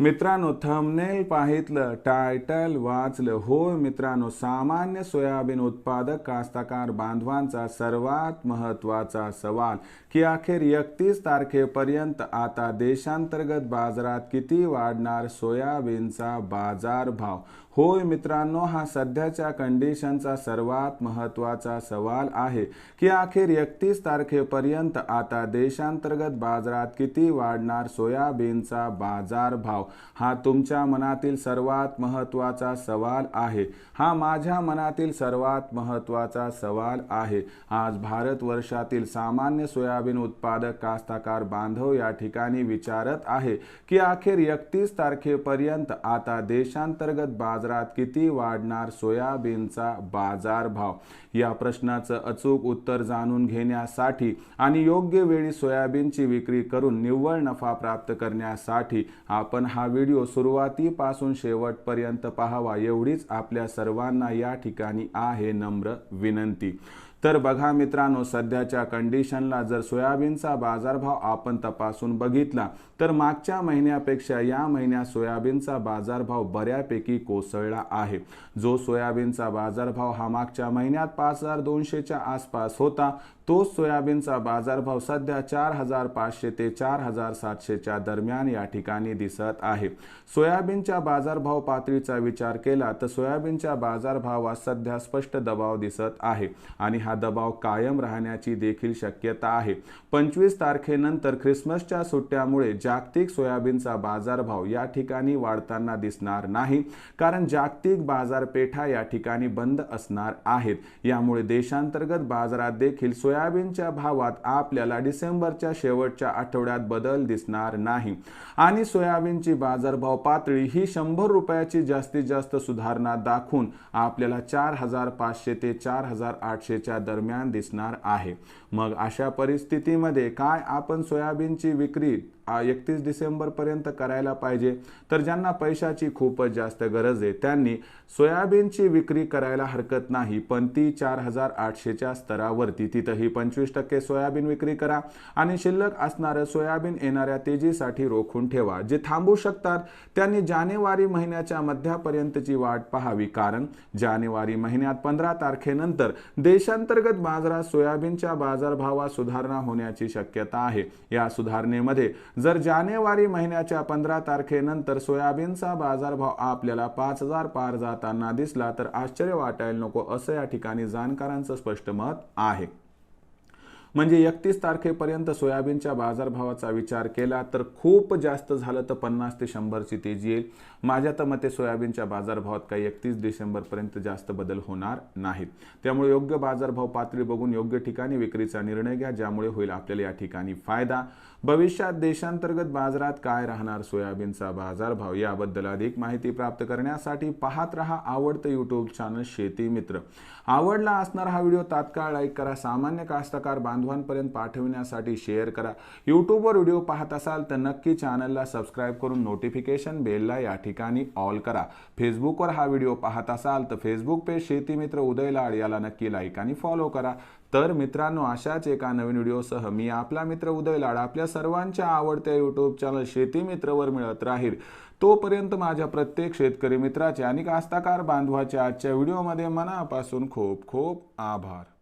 मित्रांनो thumbnail पाहितलं title वाचलं. होय मित्रांनो सामान्य सोयाबीन उत्पादक कास्तकार बांधवांचा सर्वात महत्त्वाचा सवाल. की अखेर एकतीस तारखेपर्यंत आता देशांतर्गत बाजारात किती वाढणार सोयाबीनचा बाजारभाव? होय मित्रांनो हा सध्याच्या कंडिशनचा सर्वात महत्त्वाचा सवाल आहे. की अखेर एकतीस तारखेपर्यंत आता देशांतर्गत बाजारात किती वाढणार सोयाबीनचा बाजारभाव? हा तुमच्या मनातील सर्वात महत्त्वाचा सवाल आहे. हा माझ्या मनातील सर्वात महत्त्वाचा सवाल आहे. आज भारत वर्षातील सामान्य सोयाबीन उत्पादक कास्ताकार बांधव या ठिकाणी विचारत आहे की अखेर एकतीस तारखेपर्यंत आता देशांतर्गत बाजारात किती वाढणार सोयाबीनचा बाजारभाव? या प्रश्नाचं अचूक उत्तर जाणून घेण्यासाठी आणि योग्य वेळी सोयाबीनची विक्री करून निव्वळ नफा प्राप्त करण्यासाठी आपण हा व्हिडिओ सुरुवातीपासून शेवटपर्यंत पाहावा एवढीच आपल्या सर्वांना या ठिकाणी आहे नम्र विनंती. तर बघा मित्रांनो सध्याच्या कंडिशनला जर सोयाबीनचा बाजारभाव आपण तपासून बघितला तर मागच्या महिन्यापेक्षा या महिन्यात सोयाबीनचा बाजारभाव बऱ्यापैकी कोसळला आहे. जो सोयाबीनचा बाजारभाव हा मागच्या महिन्यात पाच हजार दोनशेच्या आसपास होता तोच सोयाबीनचा बाजारभाव सध्या चार हजार पाचशे ते चार हजार सातशेच्या दरम्यान या ठिकाणी दिसत आहे. सोयाबीनच्या बाजारभाव पातळीचा विचार केला तर सोयाबीनच्या बाजारभावात सध्या स्पष्ट दबाव दिसत आहे आणि हा दबाव कायम राहण्याची देखील शक्यता आहे. पंचवीस तारखेनंतर ख्रिसमसच्या सुट्ट्यामुळे जागतिक सोयाबीनचा बाजारभाव या ठिकाणी वाढताना दिसणार नाही कारण जागतिक बाजारपेठा या ठिकाणी बंद असणार आहेत. यामुळे देशांतर्गत बाजारात देखील सोयाबीनच्या भावात आपल्याला डिसेंबरच्या शेवटच्या आठवड्यात बदल दिसणार नाही. आणि सोयाबीनची बाजारभाव पातळी ही शंभर रुपयाची जास्तीत जास्त सुधारणा दाखवून आपल्याला चार हजार पाचशे ते चार हजार आठशेच्या दरम्यान दिसणार आहे. मग अशा परिस्थितीमध्ये काय आपण सोयाबीनची विक्री एकतीस डिसेंबरपर्यंत करायला पाहिजे? तर ज्यांना पैशाची खूपच जास्त गरज आहे त्यांनी सोयाबीनची विक्री करायला हरकत नाही पण ती चार हजार आठशेच्या स्तरावरती. तिथंही पंचवीस टक्के सोयाबीन विक्री करा आणि शिल्लक असणारं सोयाबीन येणाऱ्या तेजीसाठी रोखून ठेवा. जे थांबू शकतात त्यांनी जानेवारी महिन्याच्या मध्यापर्यंतची वाट पाहावी कारण जानेवारी महिन्यात पंधरा तारखेनंतर देशांतर्गत बाजारात सोयाबीनच्या बाजारभावात सुधारणा होण्याची शक्यता आहे. या सुधारणेमध्ये जर जानेवारी महिन्याच्या पंधरा तारखेनंतर सोयाबीनचा बाजारभाव आपल्याला पाच हजार पार जाताना दिसला तर आश्चर्य वाटायला नको असं या ठिकाणी जाणकारांचं स्पष्ट मत आहे. म्हणजे एकतीस तारखेपर्यंत सोयाबीनच्या बाजारभावाचा विचार केला तर खूप जास्त झालं तर पन्नास ते शंभरची तेजी येईल. माझ्या तर मते सोयाबीनच्या बाजारभावात काही एकतीस डिसेंबरपर्यंत जास्त बदल होणार नाहीत. त्यामुळे योग्य बाजारभाव पातळी बघून योग्य ठिकाणी विक्रीचा निर्णय घ्या ज्यामुळे होईल आपल्याला या ठिकाणी फायदा. भविष्यात देशांतर्गत बाजारात काय राहणार सोयाबीनचा बाजारभाव याबद्दल अधिक माहिती प्राप्त करण्यासाठी पाहत रहा आवडतं यूट्यूब चॅनल शेती मित्र. आवडला असणारा हा व्हिडिओ तात्काळ लाईक करा. सामान्य कास्तकार बांधवांपर्यंत पाठविण्यासाठी शेअर करा. यूट्यूबवर व्हिडिओ पाहत असाल तर नक्की चॅनलला सबस्क्राईब करून नोटिफिकेशन बेलला या ठिकाणी ऑल करा. फेसबुकवर हा व्हिडिओ पाहत असाल तर फेसबुक पेज शेती मित्र उदय लाड याला नक्की लाईक आणि फॉलो करा. तर मित्रांनो अशाच एका नवीन व्हिडिओसह मी आपला मित्र उदय लाड आपल्या सर्वांच्या आवडत्या यूट्यूब चॅनल शेती मित्रवर मिळत राहील. तोपर्यंत माझ्या प्रत्येक शेतकरी मित्राचे आणि कास्ताकार बांधवाच्या आजच्या व्हिडिओमध्ये मनापासून खूप खूप आभार.